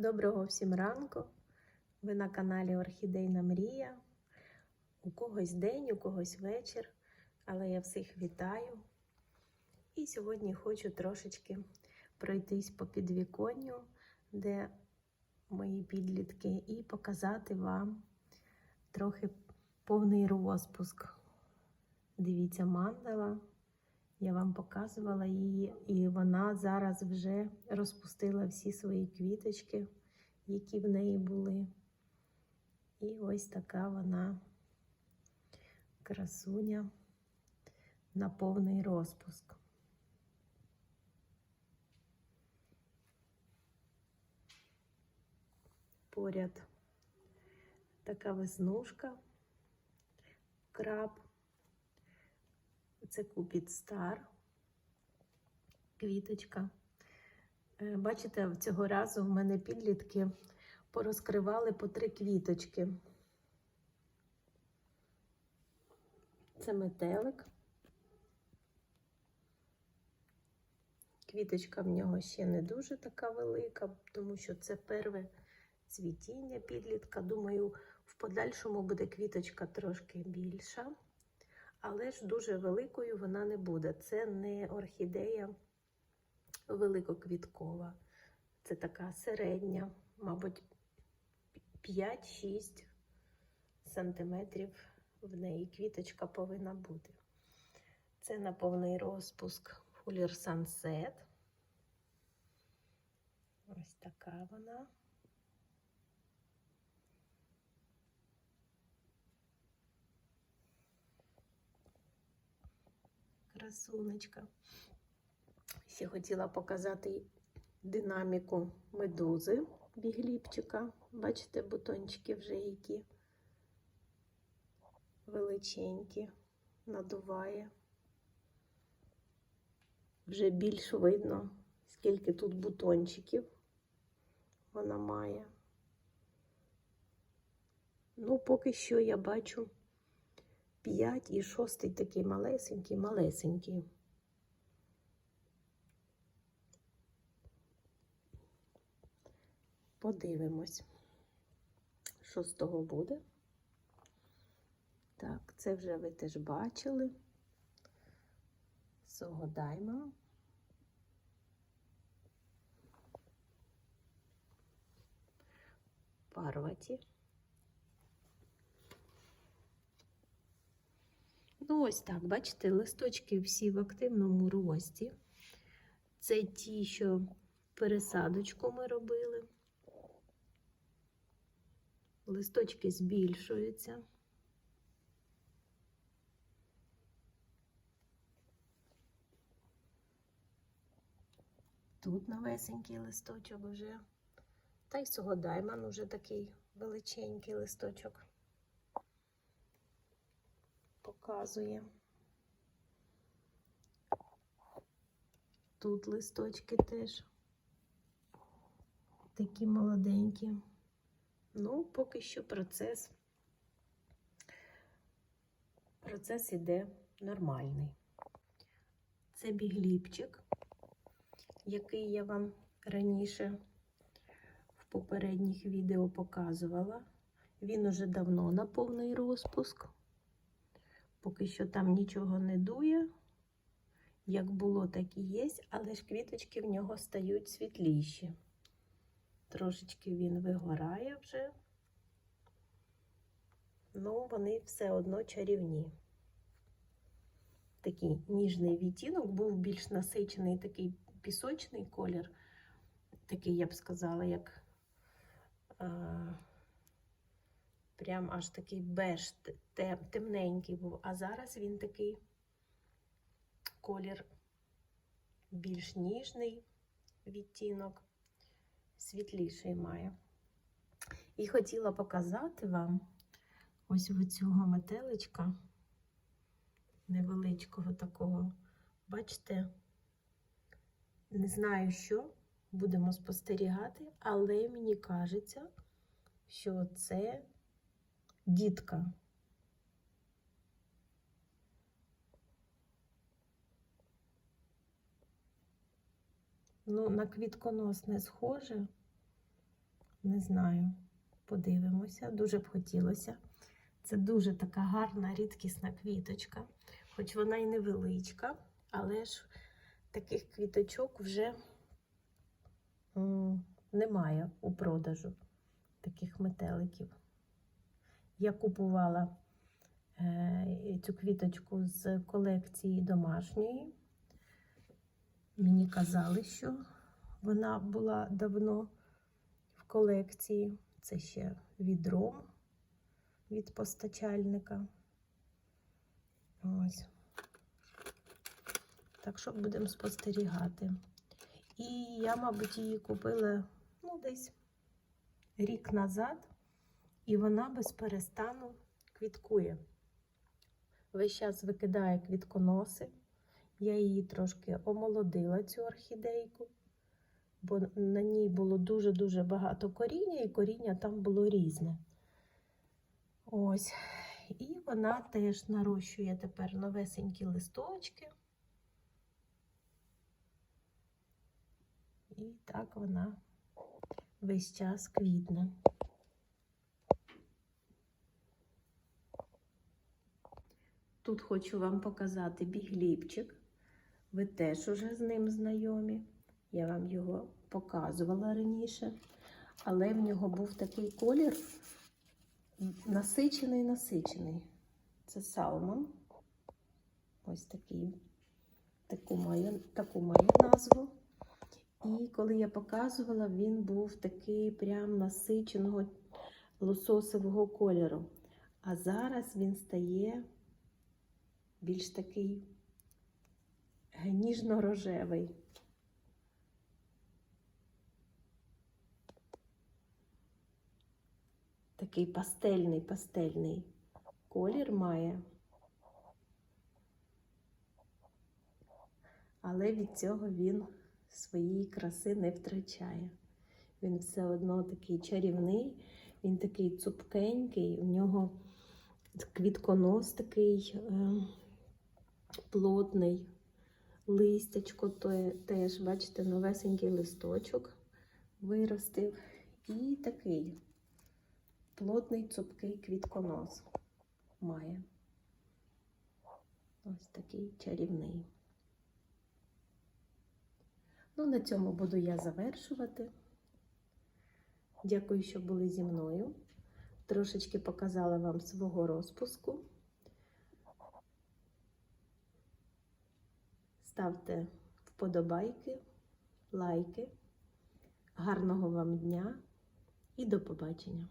Доброго всім ранку! Ви на каналі Орхідейна Мрія. У когось день, у когось вечір, але я всіх вітаю. І сьогодні хочу трошечки пройтись по підвіконню, де мої підлітки, і показати вам трохи повний розпуск. Дивіться, мандала. Я вам показувала її, і вона зараз вже розпустила всі свої квіточки, які в неї були. І ось така вона красуня на повний розпуск. Поряд така веснушка, краб. Це Купід Стар, квіточка. Е, Бачите, цього разу в мене підлітки порозкривали по три квіточки. Це метелик. Квіточка в нього ще не дуже така велика, тому що це перве цвітіння підлітка. Думаю, в подальшому буде квіточка трошки більша. Але ж дуже великою вона не буде. Це не орхідея великоквіткова. Це така середня, мабуть, 5-6 сантиметрів в неї квіточка повинна бути. Це на повний розпуск Fuller Sunset. Ось така вона. Красунечка. Ще хотіла показати динаміку медузи бігліпчика. Бачите, бутончики вже які величенькі, надуває. Вже більш видно, скільки тут бутончиків вона має. Ну, поки що я бачу 5 і шостий такий малесенький, малесенький. Подивимось, що з того буде. Так, це вже ви теж бачили. Согодаймо. Парваті. Ну, ось так, бачите, листочки всі в активному рості. Це ті, що пересадочку ми робили. Листочки збільшуються. Тут новесенький листочок вже. Та й согодайман уже такий величенький листочок показує. Тут листочки теж такі молоденькі. Ну, поки що процес. Процес іде нормальний. Це бігліпчик, який я вам раніше в попередніх відео показувала. Він уже давно на повний розпуск. Поки що там нічого не дує. Як було, так і є, але ж квіточки в нього стають світліші. Трошечки він вигорає вже, ну вони все одно чарівні. Такий ніжний відтінок, був більш насичений такий пісочний колір, такий, я б сказала, як а, прям аж такий беж тем, темненький був, а зараз він такий колір більш ніжний відтінок, світліший має. І хотіла показати вам ось в цього метеличка невеличкого такого. Бачите, не знаю, що будемо спостерігати, але мені кажеться, що це дітка. Ну, на квітконос не схоже, Не знаю. Подивимося, дуже б хотілося. Це дуже така гарна, рідкісна квіточка, хоч вона й невеличка, але ж таких квіточок вже немає у продажу, таких метеликів. Я купувала е, цю квіточку з колекції домашньої. Мені казали, що вона була давно в колекції. Це ще відром від постачальника. Ось. Так що будемо спостерігати. І я, мабуть, її купила ну, десь рік назад, і вона без квіткує. Весь час викидає квітконоси. Я її трошки омолодила, цю орхідейку, бо на ній було дуже-дуже багато коріння, і коріння там було різне. Ось. І вона теж нарощує тепер новесенькі листочки. І так вона весь час квітне. Тут хочу вам показати бігліпчик. Ви теж уже з ним знайомі. Я вам його показувала раніше. Але в нього був такий колір насичений, насичений. Це салмон. Ось такий. Таку має, таку має назву. І коли я показувала, він був такий прям насиченого лососового кольору. А зараз він стає більш такий ніжно-рожевий. Такий пастельний, пастельний колір має. Але від цього він своєї краси не втрачає. Він все одно такий чарівний, він такий цупкенький, у нього квітконос такий е, плотний, листячко то теж, бачите, новесенький листочок виростив. І такий плотний цупкий квітконос має. Ось такий чарівний. Ну, на цьому буду я завершувати. Дякую, що були зі мною. Трошечки показала вам свого розпуску. Ставте вподобайки, лайки. Гарного вам дня і до побачення!